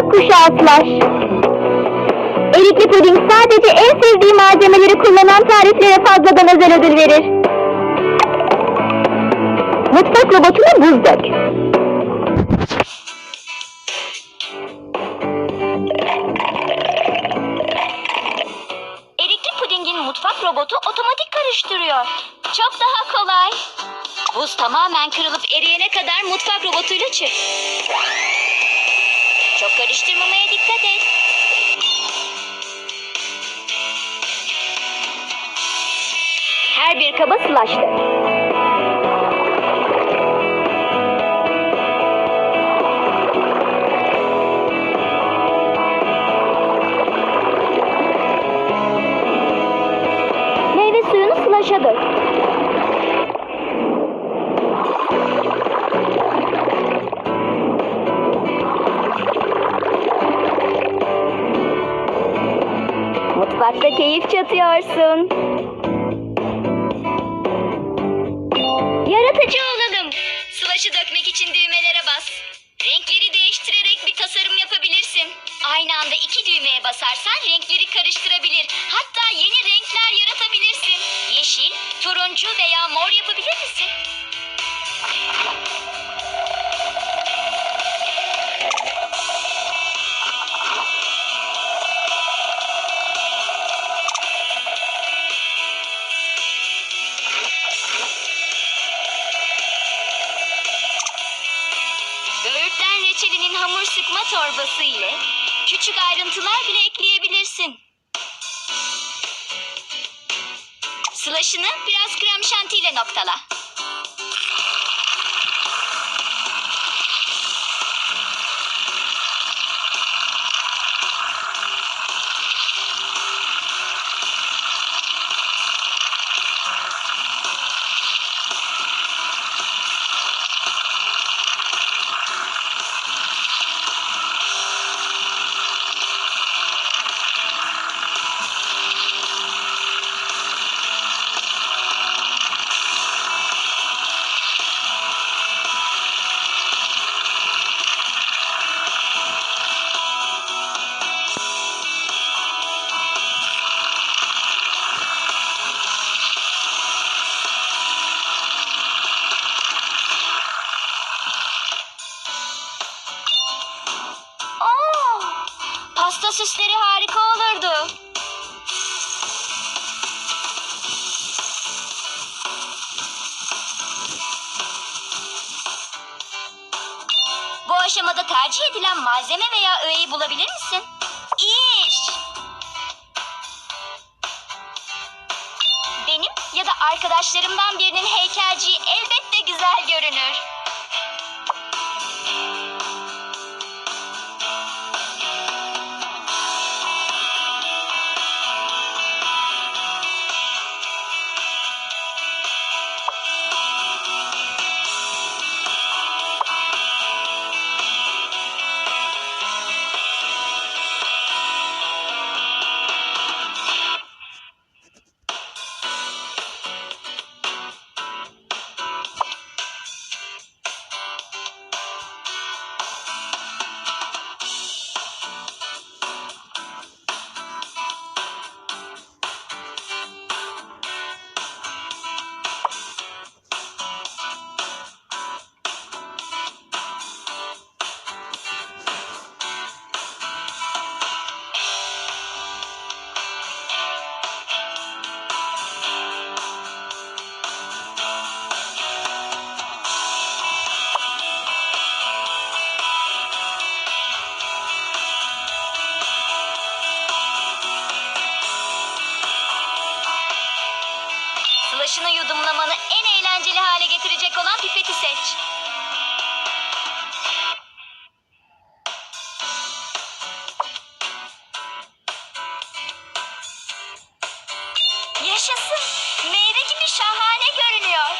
gökkuşağı Slash. Erikli puding sadece en sevdiği malzemeleri kullanan tariflere fazladan özel ödül verir. Mutfak robotuna buz dök. Erikli pudingin mutfak robotu otomatik karıştırıyor. Çok daha kolay. Buz tamamen kırılıp eriyene kadar mutfak robotuyla çırp. Çok karıştırmamaya dikkat et. Her bir kaba dök. Meyve suyunu Slash'a dök. Mutfakta keyif çatıyorsun. Yaratıcı olalım. Slash'ı dökmek için düğmelere bas. Renkleri değiştirerek bir tasarım yapabilirsin. Aynı anda iki düğmeye basarsan renkleri karıştırabilir. Hatta yeni renkler yaratabilirsin. Yeşil, turuncu veya mor yapabilir misin? Reçelinin hamur sıkma torbası ile küçük ayrıntılar bile ekleyebilirsin. Slaşını biraz krem şantiyle noktala. Pasta süsleri harika olurdu. Bu aşamada tercih edilen malzeme veya öğeyi bulabilir misin? İyi iş. Benim ya da arkadaşlarımdan birinin heykelciği elbette güzel görünür. Slaşını yudumlamanı en eğlenceli hale getirecek olan pipeti seç. Yaşasın. Meyve gibi şahane görünüyor.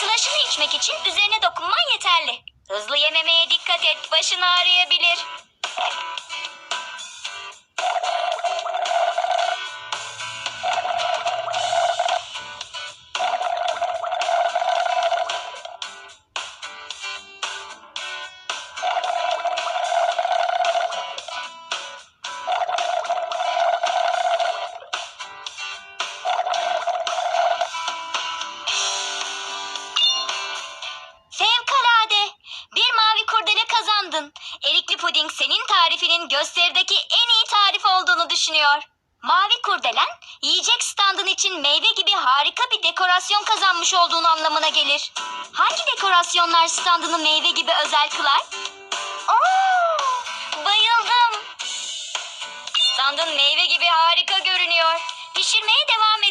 Slaşını içmek için üzerine dokunman yeterli. Hızlı yememeye dikkat et. Başın ağrıyabilir. Senin tarifinin gösterideki en iyi tarif olduğunu düşünüyor. Mavi kurdelen, yiyecek standın için meyve gibi harika bir dekorasyon kazanmış olduğunu anlamına gelir. Hangi dekorasyonlar standını meyve gibi özel kılar? Oo, bayıldım. Standın meyve gibi harika görünüyor. Pişirmeye devam